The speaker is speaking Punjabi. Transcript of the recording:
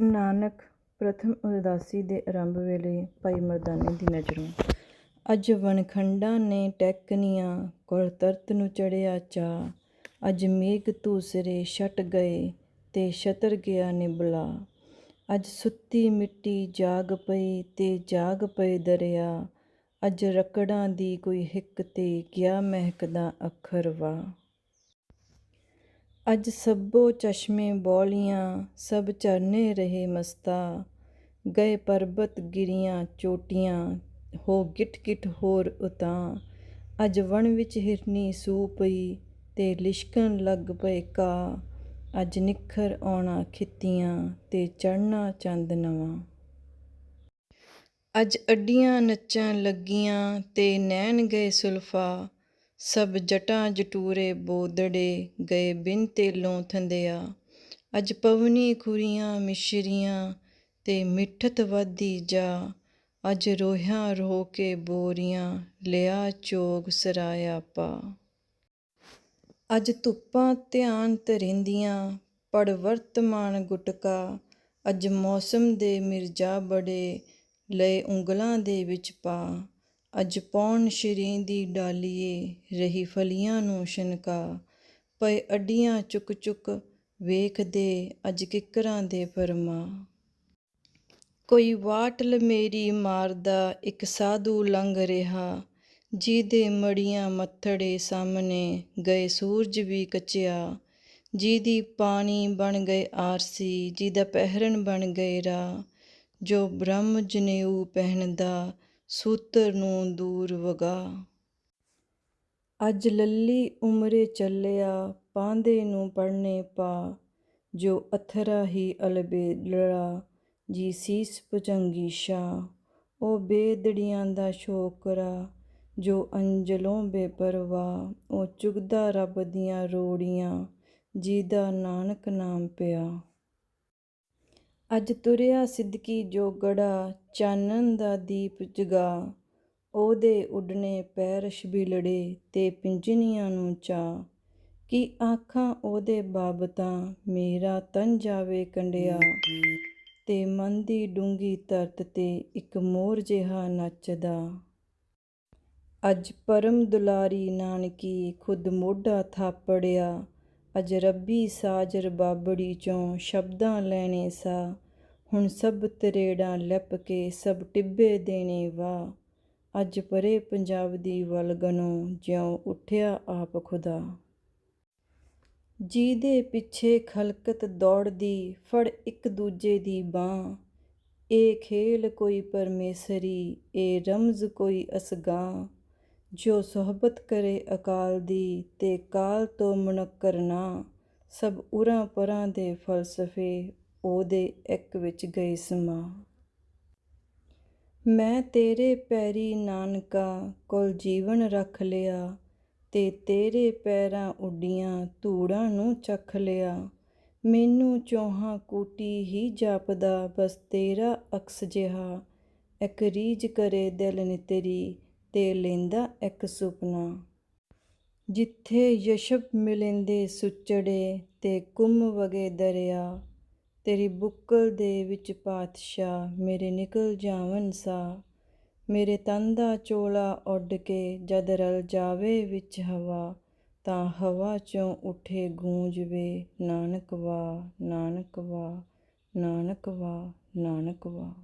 ਨਾਨਕ ਪ੍ਰਥਮ ਉਦਾਸੀ ਦੇ ਆਰੰਭ ਵੇਲੇ ਭਾਈ ਮਰਦਾਨੇ ਦੀ ਨਜ਼ਰੋਂ ਅੱਜ ਵਣਖੰਡਾਂ ਨੇ ਟੈਕਨੀਆਂ ਕੋਲ ਤਰਤ ਨੂੰ ਚੜਿਆ ਚਾ ਅੱਜ ਮੇਘ ਧੂਸਰੇ ਛਟ ਗਏ ਤੇ ਛਤਰ ਗਿਆ ਨਿਬਲਾ। ਅੱਜ ਸੁੱਤੀ ਮਿੱਟੀ ਜਾਗ ਪਈ ਤੇ ਜਾਗ ਪਏ ਦਰਿਆ। ਅੱਜ ਰਕੜਾਂ ਦੀ ਕੋਈ ਹਿੱਕ ਤੇ ਗਿਆ ਮਹਿਕਦਾ ਅੱਖਰ ਵਾ ਅੱਜ ਸਭੋ ਚਸ਼ਮੇ ਬੌਲੀਆਂ, ਸਭ ਝਰਨੇ ਰਹੇ ਮਸਤਾ। ਗਏ ਪਰਬਤ ਗਿਰੀਆਂ ਚੋਟੀਆਂ, ਹੋ ਗਿਟ ਗਿਟ ਹੋਰ ਉਤਾਂ। ਅੱਜ ਵਣ ਵਿੱਚ ਹਿਰਨੀ ਸੂ ਪਈ, ਤੇ ਲਿਸ਼ਕਣ ਲੱਗ ਪਏ ਕਾ। ਅੱਜ ਨਿਖਰ ਆਉਣਾ ਖਿੱਤੀਆਂ, ਤੇ ਚੜਨਾ ਚੰਦ ਨਵਾਂ। ਅੱਜ ਅੱਡੀਆਂ ਨੱਚਣ ਲੱਗੀਆਂ, ਤੇ ਨੈਣ ਗਏ ਸੁਲਫਾ। ਸਭ ਜਟਾਂ ਜਟੂਰੇ ਬੋਦੜੇ ਗਏ ਬਿਨ ਤੇਲੋਂ ਥੰਦਿਆ। ਅੱਜ ਪਵਨੀ ਖੁਰੀਆਂ ਮਿਸ਼ਰੀਆਂ ਤੇ ਮਿੱਠਤ ਵਾਦੀ ਜਾ। ਅੱਜ ਰੋਹਿਆਂ ਰੋ ਕੇ ਬੋਰੀਆਂ ਲਿਆ ਚੋਗ ਸਰਾਇਆ ਪਾ। ਅੱਜ ਧੁੱਪਾਂ ਧਿਆਨ ਧਰਿੰਦੀਆਂ, ਪੜ ਵਰਤਮਾਨ ਗੁਟਕਾ। ਅੱਜ ਮੌਸਮ ਦੇ ਮਿਰਜਾ ਬੜੇ, ਲਏ ਉਂਗਲਾਂ ਦੇ ਵਿੱਚ ਪਾ। ਅੱਜ ਪੌਣ ਸ਼ਰੀਂ ਦੀ ਡਾਲੀਏ ਰਹੀ ਫਲੀਆਂ ਨੂੰ ਸ਼ਨਕਾ। ਪਏ ਅੱਡੀਆਂ ਚੁੱਕ ਚੁੱਕ ਵੇਖਦੇ ਅੱਜ ਕਿਕਰਾਂ ਦੇ ਫਰਮਾ। ਕੋਈ ਵਾਟ ਮੇਰੀ ਮਾਰਦਾ ਇੱਕ ਸਾਧੂ ਲੰਘ ਰਿਹਾ। ਜਿਹਦੇ ਮੜੀਆਂ ਮੱਥੜੇ ਸਾਹਮਣੇ ਗਏ ਸੂਰਜ ਵੀ ਕਚਿਆ। ਜਿਹਦੀ ਪਾਣੀ ਬਣ ਗਏ ਆਰਸੀ, ਜਿਹਦਾ ਪਹਿਰਨ ਬਣ ਗਏ ਰਾ ਜੋ ਬ੍ਰਹਮ ਜਨੇਊ ਪਹਿਨਦਾ ਸੂਤਰ ਨੂੰ ਦੂਰ ਵਗਾ। ਅੱਜ ਲੱਲੀ ਉਮਰੇ ਚੱਲਿਆ ਪਾਂਦੇ ਨੂੰ ਪੜਨੇ ਪਾ। ਜੋ ਅਥਰਾ ਹੀ ਅਲਬੇਲੜਾ ਜੀ ਸੀਸ ਭੁਜੰਗੀ ਸ਼ਾ ਉਹ ਬੇਦੜੀਆਂ ਦਾ ਸ਼ੋਕਰਾ, ਜੋ ਅੰਜਲੋਂ ਬੇਪਰਵਾ। ਉਹ ਚੁਗਦਾ ਰੱਬ ਦੀਆਂ ਰੋੜੀਆਂ ਜਿਹਦਾ ਨਾਨਕ ਨਾਮ ਪਿਆ। ਅੱਜ ਤੁਰਿਆ ਸਿੱਦਕੀ ਜੋਗੜਾ ਚਾਨਣ ਦਾ ਦੀਪ ਜਗਾ, ਉਹਦੇ ਉੱਡਣੇ ਪੈਰ ਛਬੀਲੜੇ ਤੇ ਪਿੰਜਨੀਆਂ ਨੂੰ ਚਾ। ਕੀ ਆਖਾਂ ਉਹਦੇ ਬਾਬਤਾਂ, ਮੇਰਾ ਤਨ ਜਾਵੇ ਕੰਡਿਆ। ਤੇ ਮਨ ਦੀ ਡੂੰਗੀ ਤਰਤ ਤੇ ਇੱਕ ਮੋਰ ਜਿਹਾ ਨੱਚਦਾ। ਅੱਜ ਪਰਮ ਦੁਲਾਰੀ ਨਾਨਕੀ ਖੁਦ ਮੋਢਾ ਥਾਪੜਿਆ ਅਜਰਬੀ ਰੱਬੀ ਸਾਜਰ ਬਾਬੜੀ ਚੋਂ ਸ਼ਬਦਾਂ ਲੈਣੇ ਸਾ। ਹੁਣ ਸਭ ਤਰੇੜਾਂ ਲੱਪ ਕੇ ਸਭ ਟਿੱਬੇ ਦੇਣੇ ਵਾ। ਅੱਜ ਪਰੇ ਪੰਜਾਬ ਦੀ ਵਲਗਨੋਂ ਜਿਉਂ ਉੱਠਿਆ ਆਪ ਖੁਦਾ। ਜਿਹਦੇ ਪਿੱਛੇ ਖਲਕਤ ਦੌੜਦੀ ਫੜ ਇੱਕ ਦੂਜੇ ਦੀ ਬਾਹ। ਇਹ ਖੇਲ ਕੋਈ ਪਰਮੇਸ਼ਰੀ, ਇਹ ਰਮਜ਼ ਕੋਈ ਅਸਗਾਂ ਜੋ ਸੋਹਬਤ ਕਰੇ ਅਕਾਲ ਦੀ ਤੇ ਕਾਲ ਤੋਂ ਮੁਨੱਕਰ ਨਾ ਸਭ ਉਰਾਂ ਪਰਾਂ ਦੇ ਫਲਸਫੇ ਉਹਦੇ ਇੱਕ ਵਿੱਚ ਗਏ ਸਮਾ। ਮੈਂ ਤੇਰੇ ਪੈਰੀ ਨਾਨਕਾ ਕੋਲ ਜੀਵਨ ਰੱਖ ਲਿਆ ਤੇ ਤੇਰੇ ਪੈਰਾਂ ਉੱਡੀਆਂ ਧੂੜਾਂ ਨੂੰ ਚੱਖ ਲਿਆ। ਮੈਨੂੰ ਚੋਹਾਂ ਕੂਟੀ ਹੀ ਜਾਪਦਾ ਬਸ ਤੇਰਾ ਅਕਸ ਜਿਹਾ, ਇੱਕ ਰੀਝ ਕਰੇ ਦਿਲ ਨਿਤਰੀ ਤੇ ਲੈਂਦਾ ਇੱਕ ਸੁਪਨਾ। ਜਿੱਥੇ ਯਸ਼ਬ ਮਿਲਿੰਦੇ ਸੁਚੜੇ ਤੇ ਕੁੰਮ ਵਗੇ ਦਰਿਆ, ਤੇਰੀ ਬੁੱਕਲ ਦੇ ਵਿੱਚ ਪਾਤਸ਼ਾਹ ਮੇਰੇ ਨਿਕਲ ਜਾਵਨ ਸਾ। ਮੇਰੇ ਤਨ ਦਾ ਚੋਲਾ ਉੱਡ ਕੇ ਜਦ ਰਲ ਜਾਵੇ ਵਿੱਚ ਹਵਾ, ਤਾਂ ਹਵਾ ਚੋਂ ਉੱਠੇ ਗੂੰਜ ਵੇ, ਨਾਨਕ ਵਾ ਨਾਨਕ ਵਾ ਨਾਨਕ ਵਾ ਨਾਨਕ ਵਾ